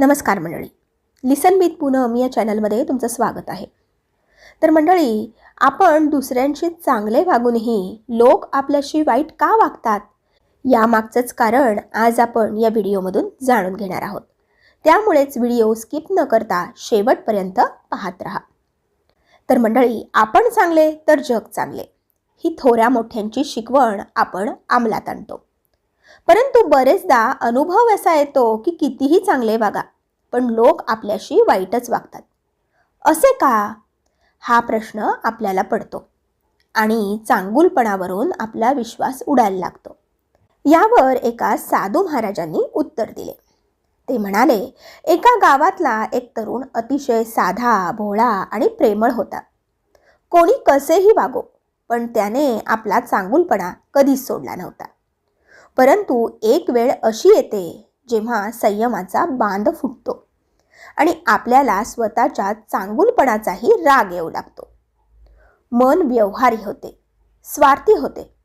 नमस्कार मंडळी. लिसन विथ पूनम या चॅनलमध्ये तुमचं स्वागत आहे. तर मंडळी आपण दुसऱ्यांशी चांगले वागूनही लोक आपल्याशी वाईट का वागतात? यामागचंच कारण आज आपण या व्हिडिओमधून जाणून घेणार आहोत. त्यामुळेच व्हिडिओ स्किप न करता शेवटपर्यंत पाहत राहा. तर मंडळी आपण चांगले तर जग चांगले. ही थोऱ्या मोठ्यांची शिकवण आपण अंमलात आणतो. परंतु बरेचदा अनुभव असा येतो की कितीही चांगले वागा पण लोक आपल्याशी वाईटच वागतात. असे का? हा प्रश्न आपल्याला पडतो आणि चांगुलपणावरून आपला विश्वास उडायला लागतो. यावर एका साधू महाराजांनी उत्तर दिले. ते म्हणाले एका गावातला एक तरुण अतिशय साधा भोळा आणि प्रेमळ होता. कोणी कसेही वागो पण त्याने आपला चांगुलपणा कधीच सोडला नव्हता. परंतु एक वेळ अशी येते जेव्हा संयमाचा बांध फुटतो आणि आपल्याला स्वतःच्या चांगुलपणाचाही राग येऊ लागतो. मन व्यवहारी होते स्वार्थी होते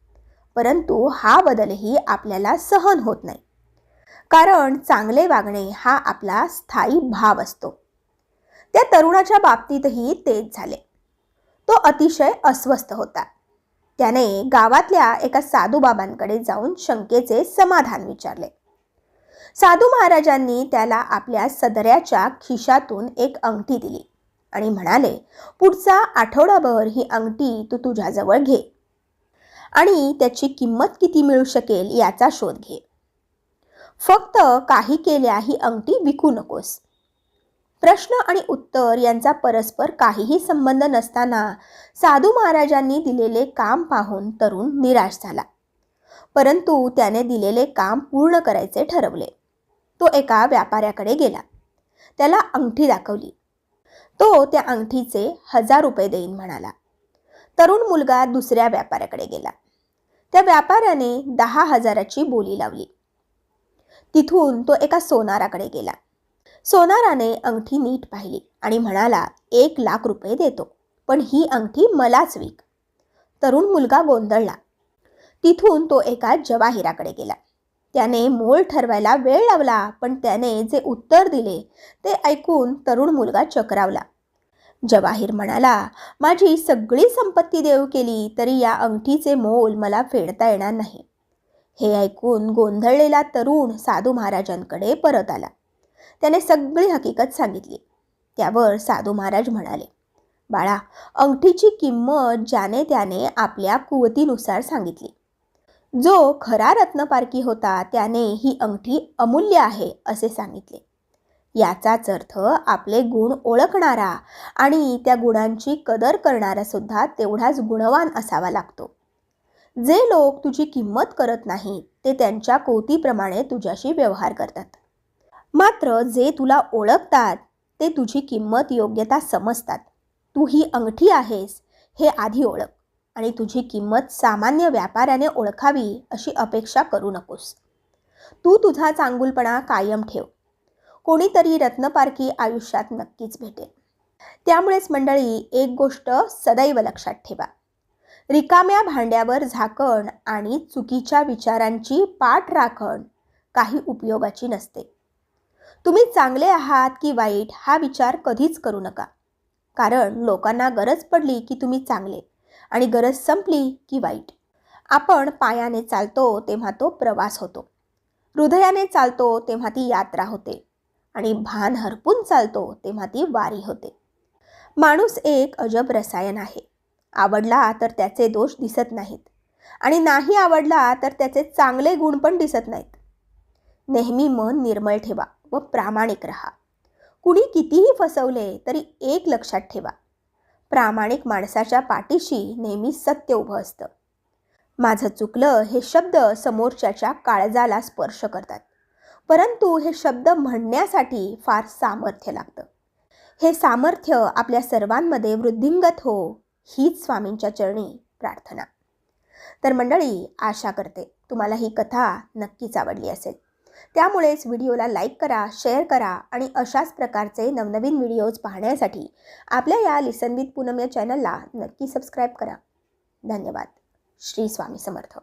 परंतु हा बदलही आपल्याला सहन होत नाही. कारण चांगले वागणे हा आपला स्थायी भाव असतो. त्या तरुणाच्या बाबतीतही तेच झाले. तो अतिशय अस्वस्थ होता. त्याने गावातल्या एका साधूबाबांकडे जाऊन शंकेचे समाधान विचारले. साधू महाराजांनी त्याला आपल्या सदऱ्याच्या खिशातून एक अंगठी दिली आणि म्हणाले पुढचा आठवडाभर ही अंगठी तू तुझ्याजवळ घे आणि त्याची किंमत किती मिळू शकेल याचा शोध घे. फक्त काही केल्या ही अंगठी विकू नकोस. प्रश्न आणि उत्तर यांचा परस्पर काहीही संबंध नसताना साधू महाराजांनी दिलेले काम पाहून तरुण निराश झाला. परंतु त्याने दिलेले काम पूर्ण करायचे ठरवले. तो एका व्यापाऱ्याकडे गेला. त्याला अंगठी दाखवली. तो त्या अंगठीचे हजार रुपये देईन म्हणाला. तरुण मुलगा दुसऱ्या व्यापाऱ्याकडे गेला. त्या व्यापाऱ्याने दहा हजाराची बोली लावली. तिथून तो एका सोनाराकडे गेला. सोनाराने अंगठी नीट पाहिली आणि म्हणाला एक लाख रुपये देतो पण ही अंगठी मलाच विक. तरुण मुलगा गोंधळला. तिथून तो एका जवाहिराकडे गेला. त्याने मोल ठरवायला वेळ लावला पण त्याने जे उत्तर दिले ते ऐकून तरुण मुलगा चक्रावला. जवाहीर म्हणाला माझी सगळी संपत्ती देऊ केली तरी या अंगठीचे मोल मला फेडता येणार नाही. हे ऐकून गोंधळलेला तरुण साधू महाराजांकडे परत आला. त्याने सगळी हकीकत सांगितली. त्यावर साधू महाराज म्हणाले बाळा अंगठीची किंमत ज्याने त्याने आपल्या कुवतीनुसार सांगितली. जो खरा रत्नपारखी होता त्याने ही अंगठी अमूल्य आहे असे सांगितले. याचाच अर्थ आपले गुण ओळखणारा आणि त्या गुणांची कदर करणारा सुद्धा तेवढाच गुणवान असावा लागतो. जे लोक तुझी किंमत करत नाहीत ते त्यांच्या कोतीप्रमाणे तुझ्याशी व्यवहार करतात. मात्र जे तुला ओळखतात ते तुझी किंमत योग्यता समजतात. तू ही अंगठी आहेस हे आधी ओळख आणि तुझी किंमत सामान्य व्यापाऱ्याने ओळखावी अशी अपेक्षा करू नकोस. तू तुझा चांगुलपणा कायम ठेव. कोणीतरी रत्नपारखी आयुष्यात नक्कीच भेटेल. त्यामुळेच मंडळी एक गोष्ट सदैव लक्षात ठेवा. रिकाम्या भांड्यावर झाकण आणि चुकीच्या विचारांची पाठ राखण काही उपयोगाची नसते. तुम्ही चांगले आहात की वाईट हा विचार कधीच करू नका. कारण लोकांना गरज पडली की तुम्ही चांगले आणि गरज संपली की वाईट. आपण पायाने चालतो तेव्हा तो प्रवास होतो. हृदयाने चालतो तेव्हा ती यात्रा होते आणि भान हरपून चालतो तेव्हा ती वारी होते. माणूस एक अजब रसायन आहे. आवडला तर त्याचे दोष दिसत नाहीत आणि नाही आवडला तर त्याचे चांगले गुण पण दिसत नाहीत. नेहमी मन निर्मळ ठेवा. व प्रामाणिक राहा. कुणी कितीही फसवले तरी एक लक्षात ठेवा. प्रामाणिक माणसाच्या पाठीशी नेहमी सत्य उभं असतं. माझं चुकलं हे शब्द समोरच्याच्या काळजाला स्पर्श करतात. परंतु हे शब्द म्हणण्यासाठी फार सामर्थ्य लागतं. हे सामर्थ्य आपल्या सर्वांमध्ये वृद्धिंगत हो हीच स्वामींच्या चरणी प्रार्थना. तर मंडळी आशा करते तुम्हाला ही कथा नक्कीच आवडली असेल. त्यामुळेच व्हिडिओला लाईक करा शेअर करा आणि अशाच प्रकारचे नवनवीन व्हिडिओज पाहण्यासाठी आपल्या या लिसन विथ पूनम या चॅनलला नक्की सबस्क्राईब करा. धन्यवाद. श्री स्वामी समर्थ.